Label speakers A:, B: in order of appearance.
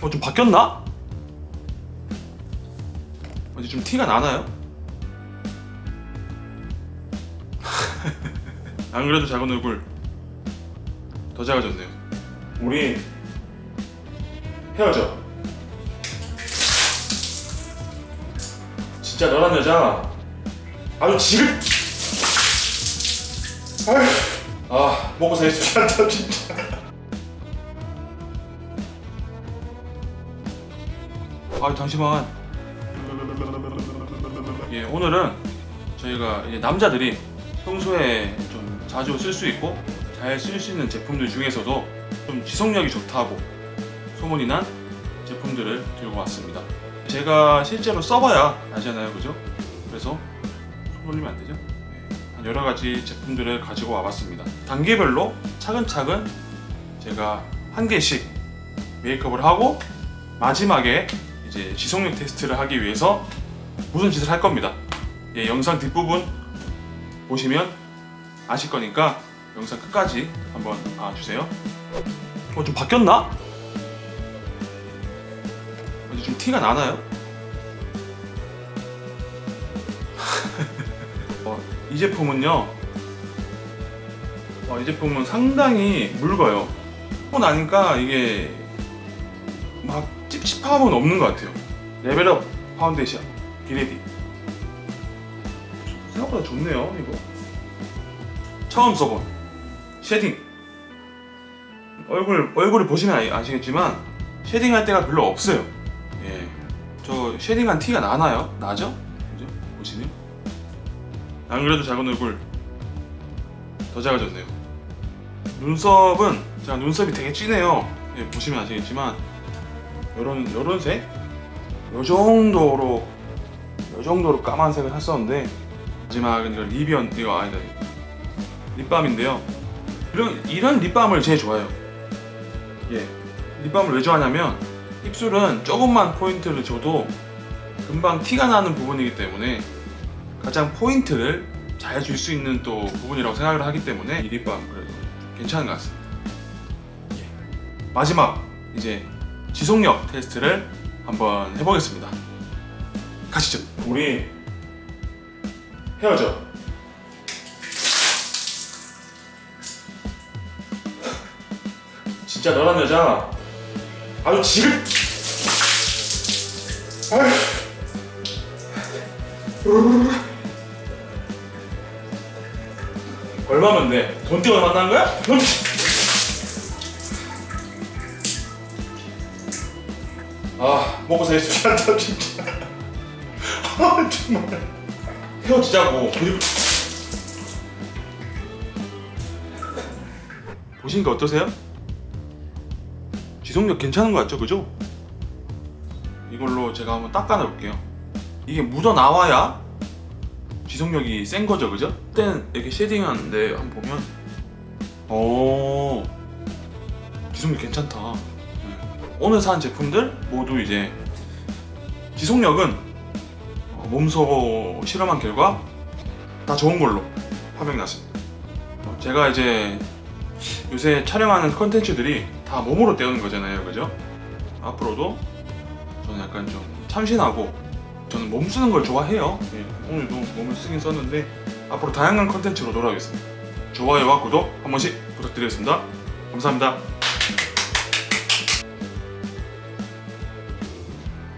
A: 어, 좀 바뀌었나? 어디 좀 티가 나나요? 안 그래도 작은 얼굴 더 작아졌네요. 우리 헤어져. 진짜 너란 여자 아주 지금 아휴 아 먹고 살수 있다 진짜. 아 잠시만. 예 오늘은 저희가 이제 남자들이 평소에 좀 자주 쓸 수 있고 잘 쓸 수 있는 제품들 중에서도 좀 지속력이 좋다고 소문이 난 제품들을 들고 왔습니다. 제가 실제로 써봐야 아잖아요, 그죠? 그래서 손 올리면 안 되죠? 네, 한 여러 가지 제품들을 가지고 와봤습니다. 단계별로 차근차근 제가 한 개씩 메이크업을 하고 마지막에 이제 지속력 테스트를 하기 위해서 무슨 짓을 할 겁니다. 예, 영상 뒷부분 보시면 아실 거니까 영상 끝까지 한번 봐주세요. 어, 좀 바뀌었나? 어디 좀 티가 나나요? 어, 이 제품은요. 어, 이 제품은 상당히 묽어요. 하고 나니까 이게 막 찝찝함은 없는 것 같아요. 레벨업 파운데이션 비레디. 생각보다 좋네요, 이거. 처음 써본 쉐딩. 얼굴 얼굴을 보시면 아- 아시겠지만 쉐딩 할 때가 별로 없어요. 예. 저 쉐딩한 티가 나나요? 나죠? 그죠? 보시면. 안 그래도 작은 얼굴 더 작아졌네요. 눈썹은 제가 눈썹이 되게 진해요. 예, 보시면 아시겠지만 요런 요런 색? 요 정도로 요 정도로 까만색을 했었는데 마지막은 이거 리비언 이거 아니다 립밤인데요. 이런 이런 립밤을 제일 좋아해요. 예, 립밤을 왜 좋아하냐면 입술은 조금만 포인트를 줘도 금방 티가 나는 부분이기 때문에 가장 포인트를 잘 줄 수 있는 또 부분이라고 생각을 하기 때문에 이 립밤 그래도 괜찮은 것 같습니다. 예. 마지막 이제 지속력 테스트를 한번 해보겠습니다. 가시죠. 우리 헤어져. 진짜 너란 여자 아주 지금. 얼마면 돼? 돈 떼어 만난 거야? 돈 아 먹고 살수 있다 진짜 아 정말 헤어지자고 그리고 보시니까 어떠세요? 지속력 괜찮은 것 같죠 그죠? 이걸로 제가 한번 닦아내 볼게요 이게 묻어 나와야 지속력이 센 거죠 그죠? 그때는 이렇게 쉐딩하는데 한번 보면 오 지속력 괜찮다 네. 오늘 산 제품들 모두 이제 지속력은 어, 몸소 실험한 결과 다 좋은 걸로 판명이 났습니다. 어, 제가 이제 요새 촬영하는 컨텐츠들이 다 몸으로 때우는 거잖아요, 그죠? 앞으로도 저는 약간 좀 참신하고 저는 몸 쓰는 걸 좋아해요. 예, 오늘도 몸을 쓰긴 썼는데 앞으로 다양한 컨텐츠로 돌아오겠습니다. 좋아요와 구독 한 번씩 부탁드리겠습니다. 감사합니다.